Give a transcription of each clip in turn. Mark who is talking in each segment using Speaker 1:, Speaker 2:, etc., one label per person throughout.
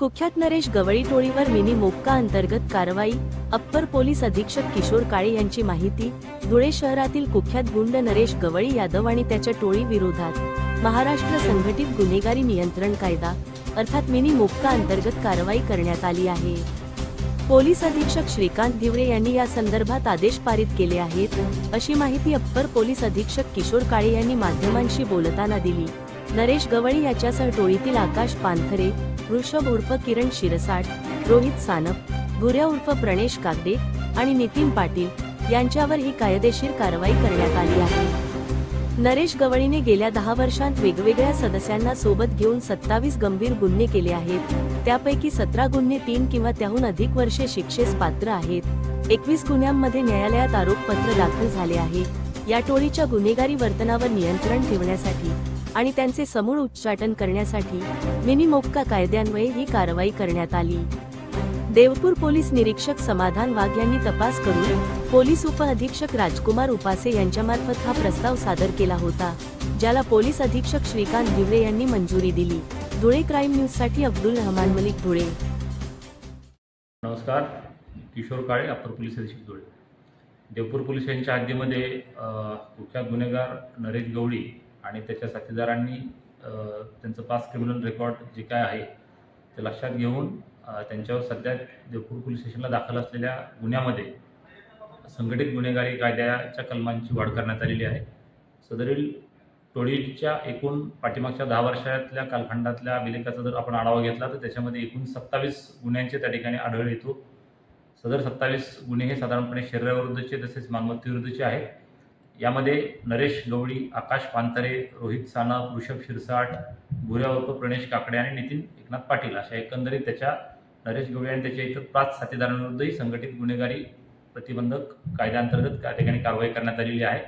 Speaker 1: कुख्यात नरेश गवळी टोळीवर मिनी मोक्का अंतर्गत कारवाई अप्पर पोलीस अधीक्षक किशोर काळे यांची माहिती धुळे शहरातील कुख्यात गुंड नरेश गवळी यादव आणि त्याच्या टोळी विरोधात महाराष्ट्र संघटित गुन्हेगारी नियंत्रण कायदा अर्थात मिनी मोक्का अंतर्गत कारवाई करण्यात आली आहे. पोलीस अधीक्षक श्रीकांत दिवरे यांनी या संदर्भात आदेश पारित केले आहेत अशी माहिती अप्पर पोलीस अधीक्षक किशोर काळे यांनी माध्यमांशी बोलताना दिली. नरेश गवळी याच्यासह टोळीतील आकाश पानथरे ऋषभ उर्फ किरण शिरसाट रोहित सानप भुऱ्या उर्फ प्रणेश कागदे आणि नितीन पाटील यांच्यावर ही कायदेशीर कारवाई करण्यात आली आहे. नरेश गवळीने गेल्या दहा वर्षांत वेगवेगळ्या सदस्यांना सोबत घेऊन सत्तावीस गंभीर गुन्हे केले आहेत. त्यापैकी सतरा गुन्हे तीन किंवा त्याहून अधिक वर्षे शिक्षेस पात्र आहेत. एकवीस गुन्ह्यांमध्ये न्यायालयात आरोपपत्र दाखल झाले आहे. या टोळीच्या गुन्हेगारी वर्तनावर नियंत्रण ठेवण्यासाठी आणि त्यांचे समूळ उच्चाटन करण्यासाठी मिनी मोक्का कायद्यान्वये ही कारवाई करण्यात आली. देवपूर पोलीस निरीक्षक समाधान वाघ यांनी तपास करून पोलीस उपअधीक्षक राजकुमार उपासे यांच्यामार्फत हा प्रस्ताव सादर केला होता ज्याला पोलीस अधीक्षक श्रीकांत दिवरे यांनी मंजुरी दिली. धुळे क्राईम न्यूजसाठी अब्दुल रहमान मलिक धुळे.
Speaker 2: नमस्कार किशोर काळे अप्पर पोलीस अधीक्षक धुळे. देवपूर पोलीस यांच्या हद्दीमध्ये कुख्यात गुन्हेगार नरेश गवळी आणि त्याच्या साथीदारांनी त्यांचं पास क्रिमिनल रेकॉर्ड जे काय आहे ते लक्षात घेऊन त्यांच्यावर सध्या देवपूर पोलीस स्टेशनला दाखल असलेल्या गुन्ह्यामध्ये संघटित गुन्हेगारी कायद्याच्या कलमांची वाढ करण्यात आलेली आहे. सदरील टोळीच्या एकूण पाठीमागच्या दहा वर्षातल्या कालखंडातल्या अभिलेखाचा जर आपण आढावा घेतला तर त्याच्यामध्ये एकूण सत्तावीस गुन्ह्यांचे त्या ठिकाणी आढळ येतो. सदर सत्तावीस गुन्हे हे साधारणपणे शरीराविरुद्धचे तसेच मालमत्तेविरुद्धचे आहेत. यामध्ये नरेश गवळी आकाश पांतरे रोहित सानप ऋषभ शिरसाट भुऱ्या उर्फ प्रणेश काकडे आणि नितीन एकनाथ पाटील अशा एकंदरीत त्याच्या नरेश गवळी आणि त्याच्या इतर पाच साथीदारांविरुद्धही संघटित गुन्हेगारी प्रतिबंधक कायद्याअंतर्गत त्या ठिकाणी कारवाई करण्यात आलेली आहे.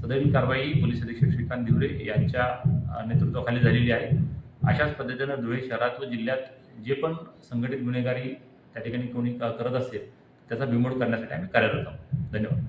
Speaker 2: सदैव कारवाई पोलीस अधीक्षक श्रीकांत दिवरे यांच्या नेतृत्वाखाली झालेली आहे. अशाच पद्धतीनं धुळे शहरात व जिल्ह्यात जे पण संघटित गुन्हेगारी त्या ठिकाणी कोणी करत असेल त्याचा बिमोड करण्यासाठी आम्ही कार्यरत आहोत. धन्यवाद.